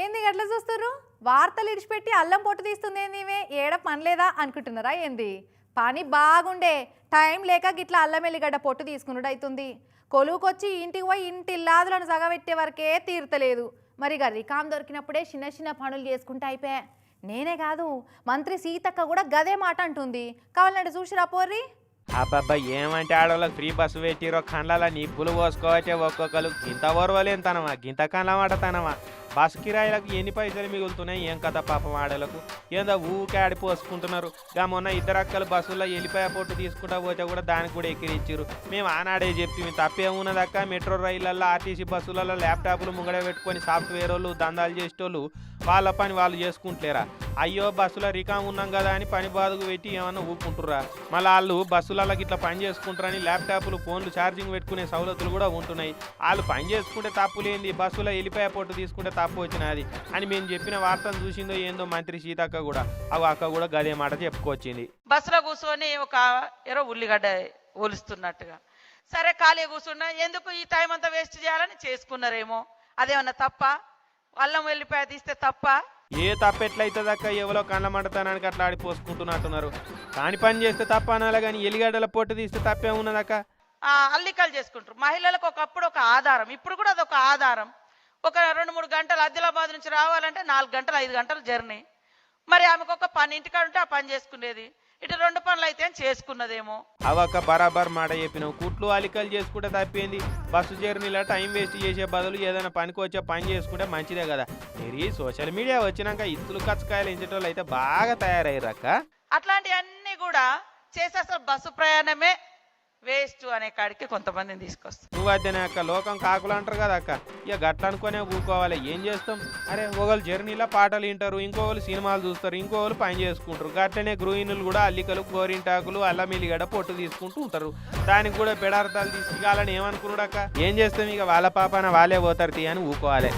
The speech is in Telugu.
ఏంది గట్ల చూస్తారు వార్తలు ఇడిచిపెట్టి అల్లం పొట్టు తీస్తుంది ఏంది ఏడ పనిలేదా అనుకుంటున్నారా ఏంది? పని బాగుండే టైం లేక గిట్ల అల్లం ఎల్లిగడ్డ పొట్టు తీసుకున్నట్టు అవుతుంది కొలువుకొచ్చి ఇంటికి పోయి ఇంటి ఇల్లాదులను సగబెట్టే వరకే తీర్తలేదు. మరి ఇక రికామ్ దొరికినప్పుడే చిన్న చిన్న పనులు చేసుకుంటే అయిపోయా. నేనే కాదు మంత్రి సీతక్క కూడా గదే మాట అంటుంది. కావాలంటే చూసిరా పోర్రి? అబ్బబ్బా ఏమంటే ఆడవాళ్ళకి ఫ్రీ బస్సు పెట్టిరో కండ్ల నిప్పులు పోసుకోవచ్చే ఒక్కొక్కరు గింత ఓర్వలేనితనమా గింత కండ్ల మాటతనమా బస్సు కిరాయిలకు ఎన్ని పైసలు మిగులుతున్నాయి? ఏం కదా పాపం ఆడలకు ఏందో ఊకే ఆడిపోసుకుంటున్నారు గా మొన్న ఇద్దరు అక్కలు బస్సుల్లో వెళ్ళిపోయే పొట్టు తీసుకుంటా పోతే కూడా దానికి కూడా ఎక్కిరిచ్చారు. మేము ఆనాడే చెప్తే తప్పేమున్నదక్క మెట్రో రైళ్ళల్లో ఆర్టీసీ బస్సులలో ల్యాప్టాప్లు ముంగడ పెట్టుకొని సాఫ్ట్వేర్ వాళ్ళు దందాలు చేసేటోళ్ళు వాళ్ళ పని వాళ్ళు చేసుకుంటలేరా? అయ్యో బస్సులో రికామ్ ఉన్నాం కదా అని పని బాదుకు పెట్టి ఏమన్నా ఊపుకుంటుర్రా? మళ్ళీ వాళ్ళు బస్సులలో ఇట్లా పని చేసుకుంటారని ల్యాప్టాప్లు ఫోన్లు ఛార్జింగ్ పెట్టుకునే సౌలతులు కూడా ఉంటున్నాయి. వాళ్ళు పని చేసుకుంటే తప్పు లేని బస్సులో వెళ్ళిపోయే పొట్టు తీసుకుంటే తప్పు వచ్చినది అని మేము చెప్పిన వార్తను చూసిందో ఏందో మంత్రి సీతక్క కూడా అవి అక్క కూడా గదే మాట చెప్పుకొచ్చింది. బస్సులో కూర్చొని ఒక ఏరో ఉల్లిగడ్డ ఒలుస్తున్నట్టుగా. సరే ఖాళీ కూర్చున్నా ఎందుకు ఈ టైం అంతా వేస్ట్ చేయాలని చేసుకున్నారేమో? అదేమన్నా తప్ప? అల్లం వెళ్ళిపోయా తీస్తే తప్ప? ఏ తప్పెట్లయితుంది అక్క ఎవరో కళ్ళ మంటతానానికి అట్లా ఆడి పోసుకుంటున్నట్టున్నారు. కాని పని చేస్తే తప్ప అనాలి కానీ ఎలిగడ్డల పొట్టు తీస్తే తప్పే ఉన్నదక్క. ఆ, అల్లికలు చేసుకుంటారు. మహిళలకు ఒకప్పుడు ఒక ఆధారం ఇప్పుడు కూడా అదొక ఆధారం. ఒక రెండు మూడు గంటలు ఆదిలాబాద్ నుంచి రావాలంటే నాలుగు గంటలు ఐదు గంటలు జర్నీ. మరి ఆమెకు ఒక పని ఇంటికాడ ఉంటే ఆ పని చేసుకునేది. ఇటు రెండు పనులు అయితే చేసుకున్నదేమో. అవక్క బరాబర్ మాట చెప్పినావు. కుట్లు అలికలు చేసుకుంటే తప్పింది? బస్సు జర్నీలో టైం వేస్ట్ చేసే బదులు ఏదైనా పనికి వచ్చే పని చేసుకుంటే మంచిదే కదా. మీరు సోషల్ మీడియా వచ్చినాక ఇత్తులు కచ్చకాయలు ఎంచేటోళ్ళు అయితే బాగా తయారయ్యారక్క. అట్లాంటివన్నీ కూడా చేసే అసలు బస్సు ప్రయాణమే. వేస్ట్ అనే కాడికి కొంతమందిని తీసుకొస్తాం. నువ్వు అద్దెనే అక్క లోకం కాకులు అంటారు కదా అక్క. ఇక గట్ల అనుకునే ఊరుకోవాలి ఏం చేస్తాం? అరే ఒకళ్ళు జర్నీలో పాటలు వింటారు ఇంకోళ్ళు సినిమాలు చూస్తారు ఇంకోళ్ళు పని చేసుకుంటారు. గట్లనే గృహిణులు కూడా అల్లికలు గోరింటాకులు అల్లం పొట్టు తీసుకుంటూ ఉంటారు. దానికి కూడా పెడార్థాలు తీసుకురాలని ఏమనుకున్నాడు అక్క? ఏం చేస్తాం ఇక? వాళ్ళ పాపాన వాళ్ళే పోతారు తీ అని ఊకోవాలి.